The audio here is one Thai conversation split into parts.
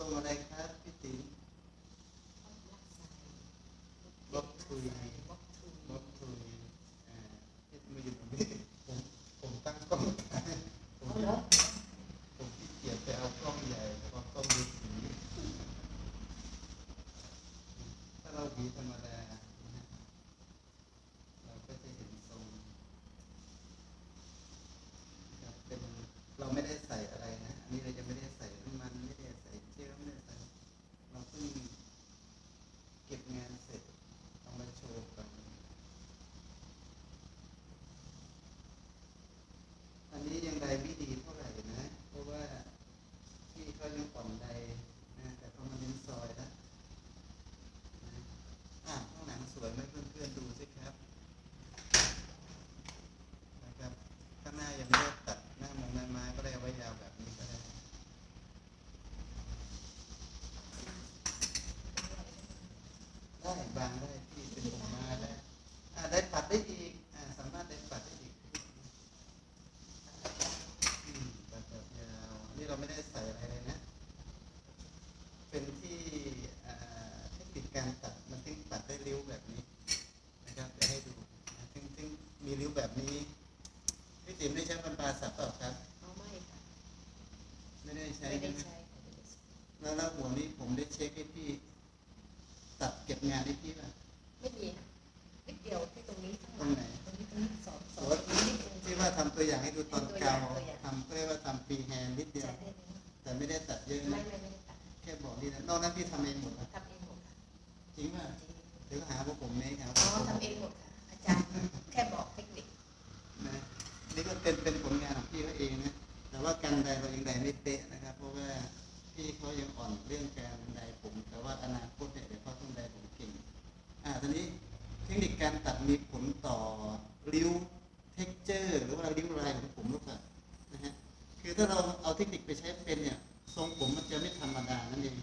รงอะไรครับพี่ติ๋มบล็อกทุยบล็อกทุยบล็อกทุยอ่าพี่มาอยู่ตรงนี้ผมผมตั้งกล้องถ่ายผมเอาเหรอผมขี้เกียจไปเอากล้องใหญ่เพราะกล้องมีสีถ้าเราหวีธรรมดานะฮะเราก็จะเห็นทรงครับเป็นเราไม่ได้ใส่อะไรนะ อันนี้เราจะไม่ได้ใส่น้ำมันไม่ได้ใส่เจลไม่ได้ใส่เราเพิ่งเก็บงานเสร็จเอามาโชว์กัน อันนี้ยังไดไม่ดีเท่าไหร่นะ เพราะว่าพี่เขายังอ่อนใดนะแต่เขามาเน้นซอยนะนะอะข้างหลังสวยไหมเพื่อนๆดูสิครับนะครับข้างหน้ายังไม่ได้ตัดหน้ามองหน้าไม้ก็ได้เอาไว้ยาวแบบนี้ก็ได้ ได้บางได้ที่เป็นผมมาได้อ่าได้ปัดได้อีกอ่าสามารถได้ปัดได้อีกอืมปัดแบบยาวนี่เราไม่ได้ใส่อะไรเลยนะ เป็นที่อ่าเทคนิคการตัดมันถึงตัดได้ริ้วแบบนี้นะครับเดี๋ยวให้ดูนะถึงถึงมีริ้วแบบนี้พี่ติ๋มได้ใช้บรรปลาสับเปล่าครับเอาไม่ค่ะไม่ได้ใช้ไม่ได้ใช่ไหมใช้ค่ะไม่ได้ใช้แล้วแล้วหัวนี้ผมได้เช็คให้พี่ ตัดเก็บงานให้พี่ป่ะไม่มีค่ะนิดเดียวที่ตรงนี้ข้างตรงไหนตรงนี้ตรงนี้สองสองโอ้ตรงนี้นิดนึงที่ว่าทำตัวอย่างให้ดูตอนตัวอเกาย่างตัวอย่างทำเรียกว่าทำฟรีแฮนด์นิดเดียวใช้ได้ไหมแต่ไม่ได้ตัดเยอะไม่นะไม่ไม่ได้ตัดแค่บอกนี่นะนอกนั้นพี่ทำเองหมดนะทำเองหมดค่ะจริงป่ะจริงเดี๋ยวหาว่าผมเมคครับอ๋อทำเองหมดค่ะอาจารย์แค่บอกเทคนิคนะนี่ก็เป็นเป็นผลงานของพี่เขาเองนะแต่ว่าการใดเรายังใดไม่เป๊ะนะครับ เพราะว่าพี่เขายังอ่อนเรื่องการใดผม แต่ว่าอนาค ทีนี้เทคนิคการตัดมีผลต่อริ้วเท็กเจอร์หรือว่าริ้วลายของผมหรือเปล่านะฮะคือถ้าเราเอาเทคนิคไปใช้เป็นเนี่ยทรงผมมันจะไม่ธรรมดานั่นเอง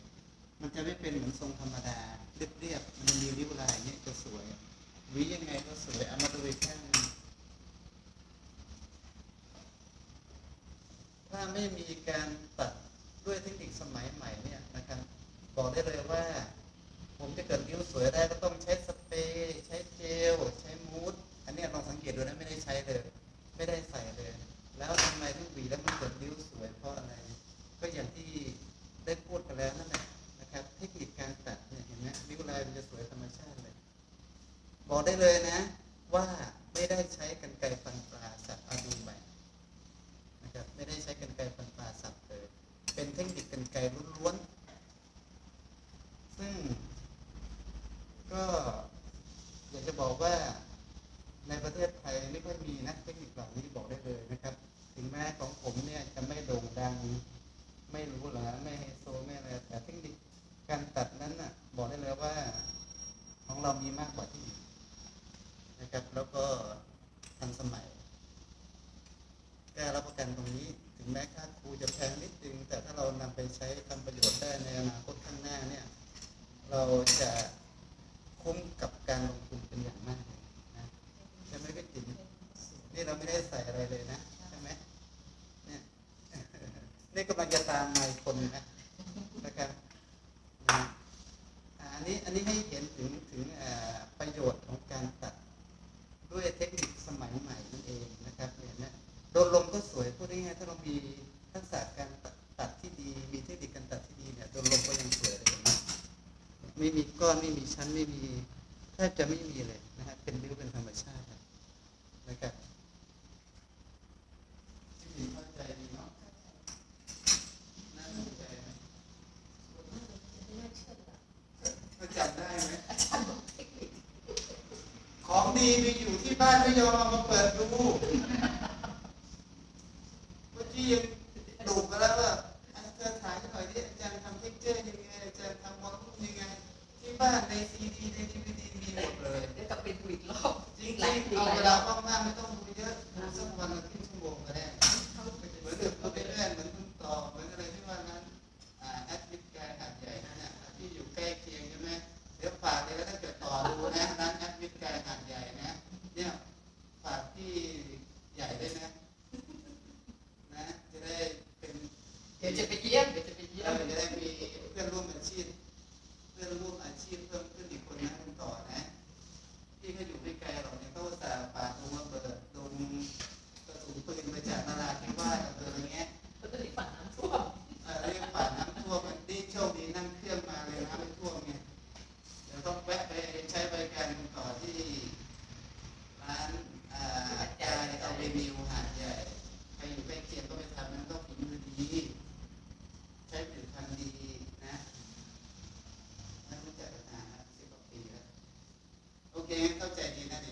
มันจะไม่เป็นเหมือนทรงธรรมดาเรียบๆมันมีริ้วลายเงี้ยจะสวยวียังไงก็สวยเอามาดูอีกข้างนึงถ้าไม่มีการตัดด้วยเทคนิคสมัยใหม่เนี่ยนะครับบอกได้เลยว่า ผมจะเกิดริ้วสวยได้ก็ต้องใช้สเปรย์ใช้เจล ใช้มูสอันนี้ลองสังเกตดูนะไม่ได้ใช้เลย ไม่ได้ใส่เลย แล้วทำไมถึงหวีแล้วมันเกิดริ้วสวยเพราะอะไร ก็อย่างที่ได้พูดกันแล้วนั่นแหละนะครับ เทคนิคการตัดเนี่ยเห็นไหมริ้วลายมันจะสวยธรรมชาติเลย บอกได้เลยนะ ว่าไม่ได้ใช้กันไกรฟันปลาสับเอาดูใหม่นะครับ ไม่ได้ใช้กันไกรฟันปลาสับเลย เป็นเทคนิคกันไกรล้วนๆ ซึ่ง ก็อยากจะบอกว่าในประเทศไทยไม่ค่อยมีนะเทคนิคเหล่านี้บอกได้เลยนะครับ ถึงแม้ของผมเนี่ยจะไม่โด่งดัง ไม่รู้หราไม่ไฮโซไม่อะไรแต่เทคนิคการตัดนั้นน่ะบอกได้เลยว่า ของเรามีมากกว่าที่อื่นนะครับ แล้วก็ทันสมัยแก้รับประกันตรงนี้ ถึงแม้ค่าครูจะแพงนิดนึงแต่ถ้าเรานำไปใช้ทำประโยชน์ได้ในอนาคตข้างหน้าเนี่ย เราจะคุ้มกับการลงทุนเป็นอย่างมากเลยนะใช่ไหมพี่ติ๋มนี่เราไม่ได้ใส่อะไรเลยนะใช่ไหมเนี่ย นี่กำลังจะตามมาอีกคนนะนะครับนะอันนี้อันนี้ให้เห็นถึงถึงประโยชน์ของการตัดด้วยเทคนิคสมัยใหม่นั่นเองนะครับเนี่ยนะโดนลมก็สวยพูดง่ายๆถ้าเรามีทักษะการตัดตัดที่ดี มีเทคนิคการตัดที่ดีเนี่ยโดนลมก็ยังสวยเลยนไหมไม่มีก้อนไม่มีชั้นไม่มีแทบจะไม่มีเลยนะฮะเป็นริ้วเป็นธรรมชาตินะครับที่มีเข้าใจดีเนาะน่าสนใจไหม ไม่น่าเชื่อเลย เขาจำได้ไหม อาจารย์บอกเทคนิค ของดีมีอยู่ที่บ้านไม่ยอมเอามาเปิดดูเมื่อกี้ยังดูกันแล้วว่าอาจารย์ถ่ายให้หน่อยดิอาจารย์ทำเท็กเจอร์ยังไงอาจารย์ทำวอลลุ่มยังไง ที่บ้านในซีดีในดีวีดีมีหมดเลยเดี๋ยวกลับไปดูอีกรอบจริงหลายๆทีเอาหลายเวรลาอบว่างๆไม่ต้อง เป็นเดี๋ยวจะไปเยี่ยมเดี๋ยวจะไปเยี่ยเราม จะได้มีเพื่อน เคเข้าใจดีนะ